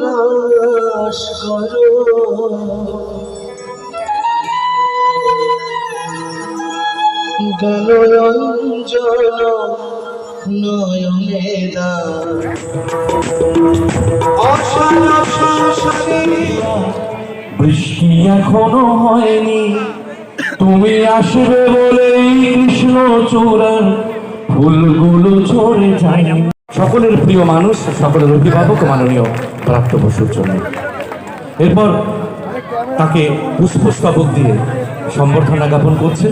নাশ করো। গণরঞ্জন নয়নে দান অসার শাসনে বৃষ্টি এখনও হয়নি। তুমি আসবে বলেই কৃষ্ণ চূড়ার ফুলগুলো ঝরে যায়নি। সকলের প্রিয় মানুষ, সকলের অভিভাবক মাননীয় প্রাপ্ত বসুর জন্য। এরপর তাকে পুষ্পস্তবক দিয়ে সম্বর্ধনা জ্ঞাপন করছে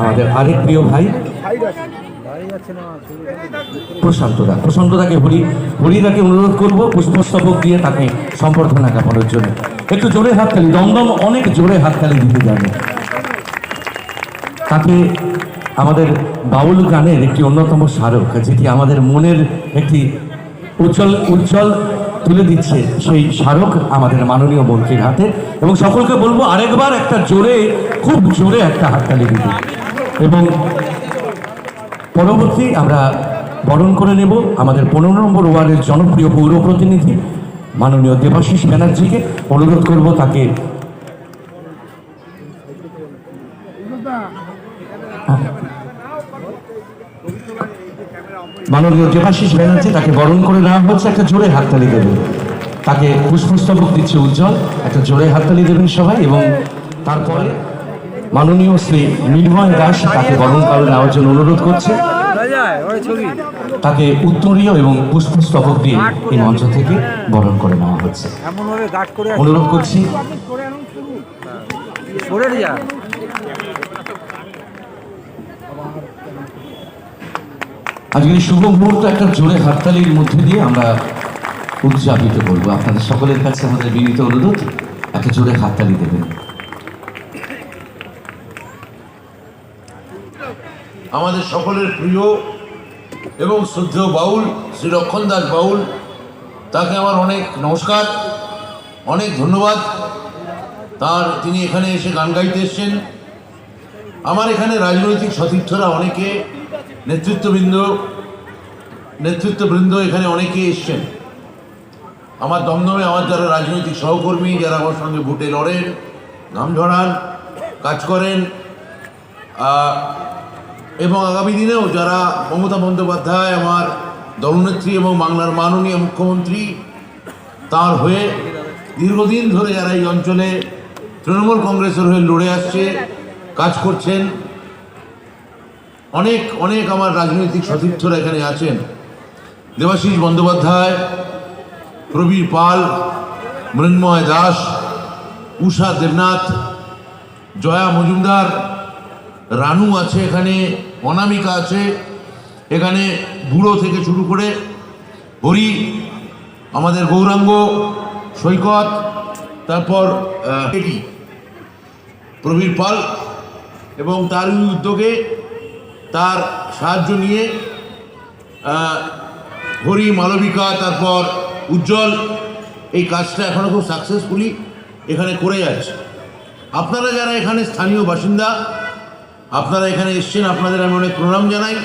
আমাদের আরেক প্রিয় ভাই। প্রশান্তদা। প্রশান্তদাকে হরি হরিদাকে অনুরোধ করব পুষ্পস্তবক দিয়ে তাকে সম্বর্ধনা জ্ঞাপনের জন্য। একটু জোরে হাততালি দমদম অনেক জোরে হাততালি দিতে যাবে। তাকে আমাদের বাউল গানের একটি অন্যতম স্মারক, যেটি আমাদের মনের একটি উজ্জ্বল উজ্জ্বল তুলে দিচ্ছে সেই স্মারক আমাদের মাননীয় মন্ত্রীর হাতে। এবং সকলকে বলব আরেকবার একটা জোরে, খুব জোরে একটা হাততালি দিতে। এবং পরবর্তী আমরা বরণ করে নেব আমাদের পনেরো নম্বর ওয়ার্ডের জনপ্রিয় পৌর প্রতিনিধি মাননীয় দেবাশিস ব্যানার্জিকে। অনুরোধ করব তাকে মাননীয় দেবাশিস ব্যানার্জি তাকে বরণ করে নেওয়া হচ্ছে, একটা জোরে হাততালি দেবেন। তাকে পুষ্পস্তবক দিচ্ছে উজ্জ্বল, একটা জোরে হাততালি দেবেন সবাই এবং তারপরে মাননীয় শ্রী মিনময় দাস তাকে বরণ নেওয়ার জন্য অনুরোধ করছে। তাকে উত্তরীয় এবং পুষ্পস্তবক দিয়ে এই মঞ্চ থেকে বরণ করে নেওয়া হচ্ছে। অনুরোধ করছি। আজকের শুভ মুহূর্ত একটা জোরে হাততালির মধ্যে দিয়ে আমরা উদযাপিত করব। আপনাদের সকলের কাছে আমাদের বিনীত অনুরোধ, একটা জোরে হাততালি দেবেন। আমাদের সকলের প্রিয় এবং শ্রদ্ধেয় বাউল, শ্রী লক্ষণ দাস বাউল, তাকে আমার অনেক নমস্কার, অনেক ধন্যবাদ। তার, তিনি এখানে এসে গান গাইতে এসছেন। আমার এখানে রাজনৈতিক সতীর্থরা অনেকে, নেতৃত্ববৃন্দ নেতৃত্ববৃন্দ এখানে অনেকে এসছেন। আমার দমদমে আমার যারা রাজনৈতিক সহকর্মী, যারা আমার সঙ্গে ভোটে লড়েন, নাম ঝরান কাজ করেন এবং আগামী দিনেও যারা মমতা বন্দ্যোপাধ্যায়, আমার দলনেত্রী এবং বাংলার মাননীয় মুখ্যমন্ত্রী, তার হয়ে দীর্ঘদিন ধরে যারা এই অঞ্চলে তৃণমূল কংগ্রেসের হয়ে লড়ে আসছে, কাজ করছেন, অনেক অনেক আমার রাজনৈতিক সতীর্থরা এখানে আছেন। দেবাশিস বন্দ্যোপাধ্যায়, প্রবীর পাল, মৃন্ময় দাস, উষা দেবনাথ, জয়া মজুমদার রানু আছে এখানে, অনামিকা আছে, এখানে বুড়ো থেকে শুরু করে হরি, আমাদের গৌরাঙ্গ, সৈকত, তারপর এটি, প্রবীর পাল এবং তার উদ্যোগে তার সাহায্য নিয়ে হরি, মালবিকা, তারপর উজ্জ্বল এই কাজটা এখনও খুব সাকসেসফুলি এখানে করে যাচ্ছে। আপনারা যারা এখানে স্থানীয় বাসিন্দা আপনারা এখানে এসছেন আপনাদের আমি অনেক প্রণাম জানাই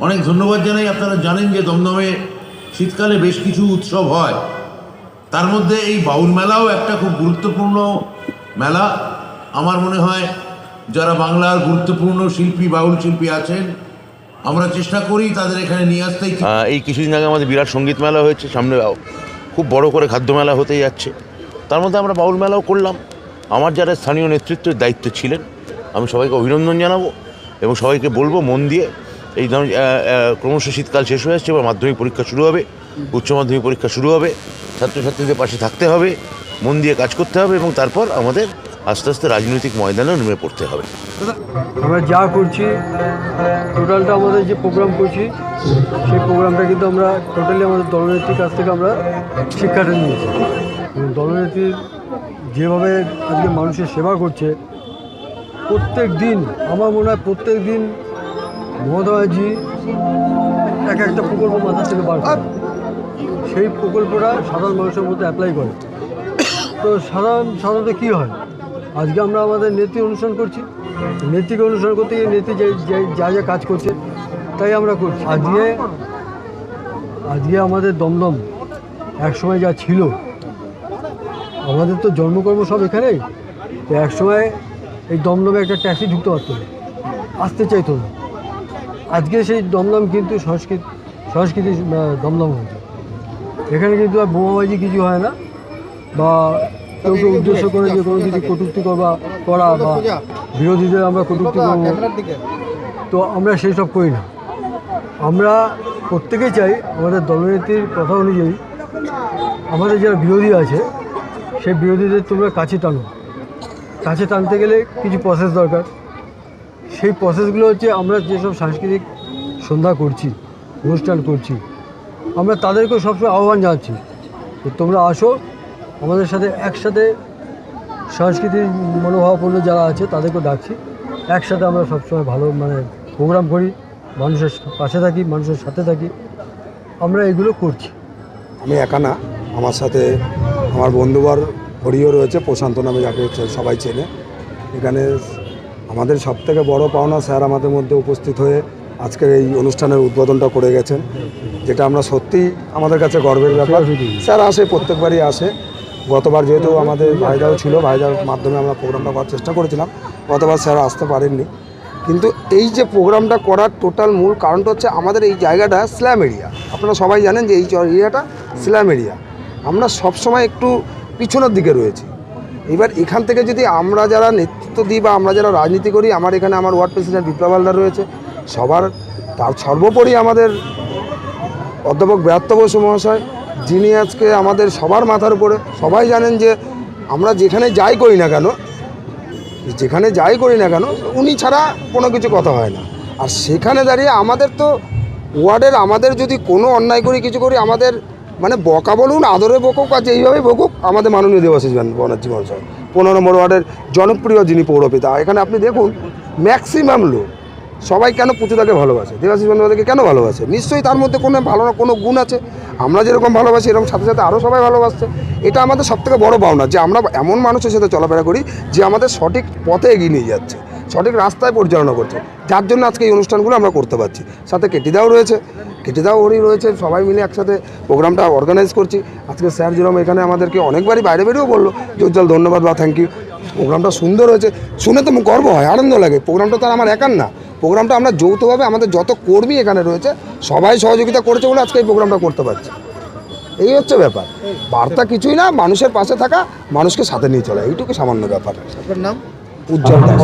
অনেক ধন্যবাদ জানাই। আপনারা জানেন যে দমদমে শীতকালে বেশ কিছু উৎসব হয়। তার মধ্যে এই বাউল মেলাও একটা খুব গুরুত্বপূর্ণ মেলা। আমার মনে হয় যারা বাংলার গুরুত্বপূর্ণ শিল্পী বাউল শিল্পী আছেন আমরা চেষ্টা করি তাদের এখানে নিয়ে আসতেই আহ, এই কিছুদিন আগে আমাদের বিরাট সংগীত মেলা হয়েছে সামনে খুব বড় করে খাদ্য মেলা হতে যাচ্ছে। তার মধ্যে আমরা বাউল মেলাও করলাম। আমার যারা স্থানীয় নেতৃত্বের দায়িত্ব ছিলেন আমি সবাইকে অভিনন্দন জানাব এবং সবাইকে বলব মন দিয়ে এই ধরনের ক্রমশ শীতকাল শেষ হয়ে আসছে, এবার মাধ্যমিক পরীক্ষা শুরু হবে, উচ্চ মাধ্যমিক পরীক্ষা শুরু হবে, ছাত্রছাত্রীদের পাশে থাকতে হবে, মন দিয়ে কাজ করতে হবে এবং তারপর আমাদের আস্তে আস্তে রাজনৈতিক ময়দানে নেমে পড়তে হবে। আমরা যা করছি টোটালটা আমাদের যে প্রোগ্রাম করছি, সেই প্রোগ্রামটা কিন্তু আমরা টোটালি আমাদের দলনেত্রীর কাছ থেকে আমরা শিক্ষাটা নিয়েছি। দলনেত্রী যেভাবে আজকে মানুষের সেবা করছে প্রত্যেক দিন আমার মনে হয় প্রত্যেক দিন মহোদয়জি এক একটা প্রকল্প মাথা থেকে বার করে। সেই প্রকল্পটা সাধারণ মানুষের মধ্যে অ্যাপ্লাই করে। তো সাধারণ, সাধারণত কী হয়? আজকে আমরা আমাদের নেত্রী অনুসরণ করছি। নেত্রীকে অনুসরণ করতে গিয়ে নেত্রী যে- যে- কাজ করছে, তাই আমরা করছি। আজকে আজকে আমাদের দমদম একসময় যা ছিল, আমাদের তো জন্মকর্ম সব এখানেই। তো একসময় এই দমদমে একটা ট্যাক্সি ঢুকতে পারত। না আসতে চাইতো না। আজকে সেই দমদম কিন্তু সংস্কৃত, সংস্কৃতি দমদম হয়েছে। এখানে কিন্তু আর বোমাবাজি কিছু হয় না। বা কেউ কেউ উদ্দেশ্য করে যে কোনো কিছু কটূক্তি করবা, করা বা বিরোধীদের আমরা কটূক্তি করব। তো আমরা সেই সব করি না। আমরা প্রত্যেকেই চাই আমাদের দলনীতির কথা অনুযায়ী আমাদের যারা বিরোধী আছে, সেই বিরোধীদের তোমরা কাছে টানো। কাছে টানতে গেলে কিছু প্রসেস দরকার। সেই প্রসেসগুলো হচ্ছে আমরা যেসব সাংস্কৃতিক সন্ধ্যা করছি, অনুষ্ঠান করছি, আমরা তাদেরকেও সবসময় আহ্বান জানাচ্ছি যে তোমরা আসো, আমাদের সাথে একসাথে সাংস্কৃতিক মনোভাবপূর্ণ যারা আছে তাদেরকেও ডাকছি। একসাথে আমরা সবসময় ভালো মানে প্রোগ্রাম করি, মানুষের পাশে থাকি, মানুষের সাথে থাকি। আমরা এগুলো করছি। আমি একা না, আমার সাথে আমার বন্ধুবার হরিও রয়েছে, প্রশান্ত নামে যাকে সবাই চেনে। এখানে আমাদের সব থেকে বড় পাওনা স্যার আমাদের মধ্যে উপস্থিত হয়ে আজকের এই অনুষ্ঠানের উদ্বোধনটা করে গেছেন, যেটা আমরা সত্যি আমাদের কাছে গর্বের ব্যাপার। স্যার আসে, প্রত্যেকবারই আসে। গতবার যেহেতু আমাদের ভাইদাও ছিল ভাইদার মাধ্যমে আমরা প্রোগ্রামটা করার চেষ্টা করেছিলাম, গতবার স্যার আসতে পারেননি। কিন্তু এই যে প্রোগ্রামটা করার টোটাল মূল কারণটা হচ্ছে আমাদের এই জায়গাটা স্ল্যাম এরিয়া। আপনারা সবাই জানেন যে এই এরিয়াটা স্ল্যাম এরিয়া। আমরা সবসময় একটু পিছনের দিকে রয়েছে। এবার এখান থেকে যদি আমরা যারা নেতৃত্ব দিই বা আমরা যারা রাজনীতি করি, আমার এখানে আমার ওয়ার্ড প্রেসিডেন্ট বিপ্লব হালদার রয়েছে। সবার, তার সর্বোপরি আমাদের অধ্যাপক ব্রাত্য বসু মহাশয়, যিনি আজকে আমাদের সবার মাথার উপরে, সবাই জানেন যে আমরা যেখানে যাই করি না কেন, যেখানে যাই করি না কেন, উনি ছাড়া কোনো কিছু কথা হয় না। আর সেখানে দাঁড়িয়ে আমাদের তো ওয়ার্ডের, আমাদের যদি কোনো অন্যায় করি, কিছু করি, আমাদের মানে বকা বলুন, আদরে বকুক, আর যেইভাবেই বকুক, আমাদের মাননীয় দেবাশিস বনার্জি মহাশয় পনেরো নম্বর ওয়ার্ডের জনপ্রিয় যিনি পৌরপিতা। এখানে আপনি দেখুন ম্যাক্সিমাম লোক, সবাই কেন পুতুদাকে ভালোবাসে? দেবাশিস বন্দ্যোপাধ্যায়কে কেন ভালোবাসে? নিশ্চয়ই তার মধ্যে কোনো ভালো না, কোনো গুণ আছে। আমরা যেরকম ভালোবাসি, এরকম সাথে সাথে আরও সবাই ভালোবাসছে। এটা আমাদের সবথেকে বড় পাওনা যে আমরা এমন মানুষের সাথে চলাফেরা করি, যে আমাদের সঠিক পথে এগিয়ে নিয়ে যাচ্ছে, সঠিক রাস্তায় পরিচালনা করছে। যার জন্য আজকে এই অনুষ্ঠানগুলো আমরা করতে পারছি। সাথে কেটিদাও রয়েছে। কেটিদাও হরি রয়েছে সবাই মিলে একসাথে প্রোগ্রামটা অর্গানাইজ করছি। আজকে স্যার যেরকম এখানে আমাদেরকে অনেকবারই বাইরে বেরিয়েও বলল উজ্জ্বল ধন্যবাদ বা থ্যাংক ইউ প্রোগ্রামটা সুন্দর হয়েছে শুনে তো গর্ব হয় আনন্দ লাগে। প্রোগ্রামটা তো আর আমার একার না। প্রোগ্রামটা আমরা যৌথভাবে আমাদের যত কর্মী এখানে রয়েছে সবাই সহযোগিতা করেছে বলে আজকে এই প্রোগ্রামটা করতে পারছি। এই হচ্ছে ব্যাপার। বার্তা কিছুই না মানুষের পাশে থাকা মানুষকে সাথে নিয়ে চলা এইটুকু সামান্য ব্যাপার। আপনার নাম? উজ্জ্বল দাস।